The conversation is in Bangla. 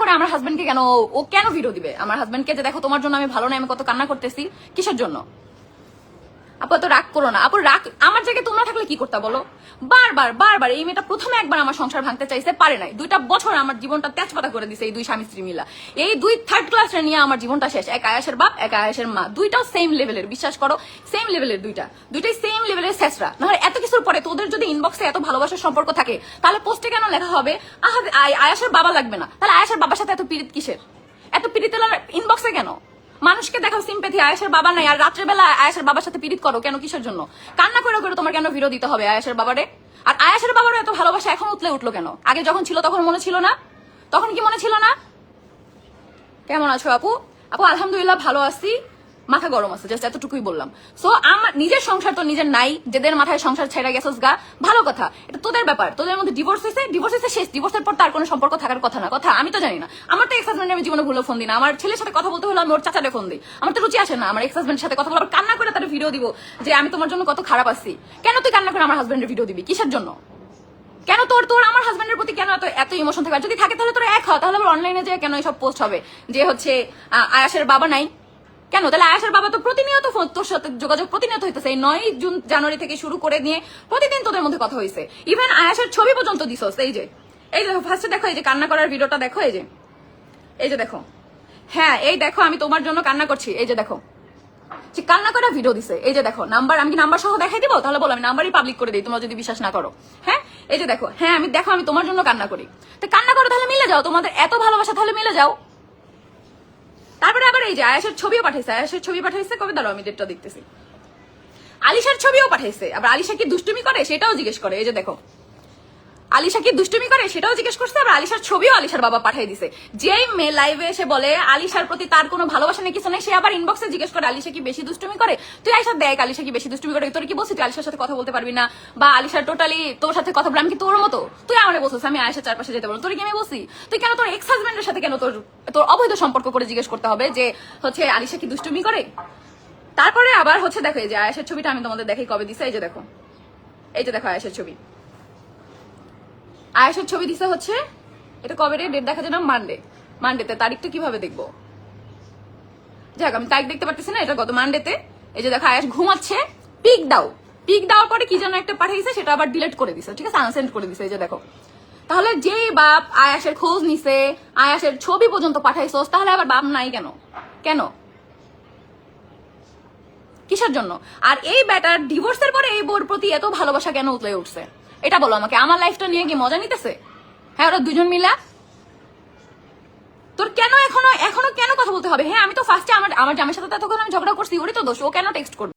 করে আমার হাজবেন্ডকে কেন ও কেন ভিডিও দিবে? আমার হাজবেন্ডকে যে দেখো তোমার জন্য আমি ভালো না আমি কত কান্না করতেছি, কিসের জন্য? আপু তো রাগ করো না। আপু, রাগ আমার জায়গায় তোমরা থাকলে কি করতে বলো? বারবার বারবার এই মেয়েটা প্রথমে একবার আমার সংসার ভাঙতে চাইছে, পারে নাই। দুইটা বছর আমার জীবনটা তেজপাতা করে দিছে এই দুই স্বামী স্ত্রী মিলা। এই দুই থার্ড ক্লাসের নিয়ে আমার জীবনটা শেষ। এক আয়াসের বাপ, এক আয়াসের মা। দুইটাও সেম লেভেলের বিশ্বাস করো? সেম লেভেলের দুইটা। দুইটাই সেম লেভেলের শেষরা। নাহলে এত কিছুর পরে তোদের যদি ইনবক্সে এত ভালোবাসার সম্পর্ক থাকে, তাহলে পোস্টে কেন লেখা হবে? আহা, আয়- আয়াসের বাবা লাগবে না। তাহলে আয়াসের বাবার সাথে এত পীড়িত কিসের? এত পীড়িত ইনবক্সে কেন? মানুষকে দেখাও সিম্পেথি আয়েশের বাবা নাই। আর রাত্রেবেলা আয়েশের বাবার সাথে পীড়িত করো কেন? কিসের জন্য? কান্না করে করে তোমার কেন ভিড় দিতে হবে আয়েশের বাবারে? আর আয়েশের বাবারও এত ভালোবাসা এখন উতলে উঠল কেন? আগে যখন ছিল তখন মনে ছিল না? তখন কি মনে ছিল না? কেমন আছো আপু? আপু, আলহামদুলিল্লাহ ভালো আছি। মাথা গরম আছে জাস্ট এতটুকুই বললাম। সো আমার নিজের সংসার তো নিজের নাই, যেদের মাথায় সংসার ছেড়ে গেছস গা, ভালো কথা। এটা তোদের ব্যাপার, তোদের মধ্যে ডিভোর্স হয়েছে ডিভোর্স হয়েছে শেষ ডিভোর্সের পর তার কোনো সম্পর্ক থাকার কথা না। কথা, আমি তো জানি না। আমার তো এক্স হাজবেন্ড আমি জীবনে ভুলে ফোন দিই না। আমার ছেলের সাথে কথা বলতে হলে আমি ওর চাচারে ফোন দিই। আমার তো রুচি আসে না, আমার এক্স হাজবেন্ডের সাথে কথা বলার কান্না করে তার ভিডিও দিব যে, আমি তোমার জন্য কত খারাপ আছি। কেন তুই কান্না করে আমার হাজবেন্ডের ভিডিও দিবি? কিসের জন্য? কেন তোর তোর আমার হাজবেন্ডের প্রতি কেন এত ইমোশন থাকে? যদি থাকে তাহলে তোর এক হয় তাহলে আবার অনলাইনে যে কেন এইসব পোস্ট হবে? যে হচ্ছে আয়াসের বাবা নাই কেন? তাহলে আয়াসের বাবা তো প্রতিনিয়ত তোর সাথে যোগাযোগ প্রতিনিয়ত হইতেছে। এই নয় জুন জানুয়ারি থেকে শুরু করে নিয়ে প্রতিদিন তোদের মধ্যে কথা হয়েছে ইভেন আয়াসের ছবি পর্যন্ত দিছস, এই যে। এই দেখো ফার্স্টে দেখো, এই যে কান্না করার ভিডিওটা দেখো, এই যে। এই যে দেখো। হ্যাঁ এই দেখো, আমি তোমার জন্য কান্না করছি। এই যে দেখো। কান্না করে ভিডিও দিছে। এই যে দেখো নাম্বার আমি কি নাম্বার সহ দেখাই দিব? তাহলে বলো, আমি নাম্বারই পাবলিক করে দিই, তোমরা যদি বিশ্বাস না করো। হ্যাঁ? এই যে দেখো। হ্যাঁ আমি দেখো, আমি তোমার জন্য কান্না করি। তো কান্না করো, তাহলে মিলে যাও। তোমাদের এত ভালোবাসা, তাহলে মিলে যাও। তারপরে আবার এই যে আয়াসের ছবিও পাঠাইছে, আয়াসের ছবি পাঠাইছে, কবে দাঁড়াও আমি ডেটটা দেখতেছি। আলিশার ছবিও পাঠাইছে, আবার আলিশা কি দুষ্টুমি করে? সেটাও জিজ্ঞেস করে, এই যে দেখো। আলিশা কি দুষ্টুমি করে সেটাও জিজ্ঞেস করছে, আবার আলিশার ছবিও আলিশার বাবা পাঠিয়ে দিছে। যেই মেয়ে লাইভে এসে বলে, আলিশার প্রতি তার কোনো ভালোবাসা নেই, কিছু নেই, সে আবার ইনবক্সে জিজ্ঞেস করে, আলিশা কি বেশি দুষ্টুমি করে? তুই আলিশা দেখ, আলিশা কি বেশি দুষ্টুমি করে? তোর কি বলছিস তুই আলিশার সাথে কথা বলতে পারবি না। বা আলিশার টোটালি তোর সাথে কথা বলে, আমি কি তোর মতো? তুই আমার বলছিস, আমি আলিশার চারপাশে যেতে বলব তোর কি আমি বলছি? তুই কেন তোর এক্স হাজবেন্ডের সাথে কেন তোর তোর অবৈধ সম্পর্ক করে জিজ্ঞেস করতে হবে যে, হচ্ছে আলিশা কি দুষ্টুমি করে? তারপরে আবার হচ্ছে দেখো, এই যে আয়াসের ছবিটা আমি তোমাদের দেখাই কবে দিছে, এই যে দেখো। এই যে দেখো আয়াসের ছবি। আয়েশের ছবি দিছে হচ্ছে, এটা কবে ডেট দেখা যায় না মানডে মানডেতে তারিখটা কীভাবে দেখব? যাক, আমি তারিখ দেখতে পারতেছি না, এটা গত মানডেতে এই যে দেখো আয়াস ঘুমাচ্ছে পিক দাও। পিক দেওয়ার পরে কি যেন একটা পাঠিয়েছে, সেটা আবার ডিলিট করে দিছে, ঠিক আছে? আনসেন্ড করে দিছে, এই যে দেখো। তাহলে যে বাপ আয়াসের খোঁজ নিছে আয়াসের ছবি পর্যন্ত পাঠাইছোস তাহলে আবার বাপ নাই কেন? কেন? কিসের জন্য? আর এই ব্যাটার ডিভোর্সের পরে এই বোর প্রতি এত ভালোবাসা কেন উতলে উঠছে? এটা বলো আমাকে, আমার লাইফটা নিয়ে কি মজা নিতেছে? হ্যাঁ ওরা দুজন মিলা। তোর কেন এখনও এখনও কেন কথা বলতে হবে? হ্যাঁ আমি তো ফার্স্টে আমার আমার জামের সাথে তখন আমি ঝগড়া করছি, ওরই তো দোষ, ও কেন টেক্সট করবে?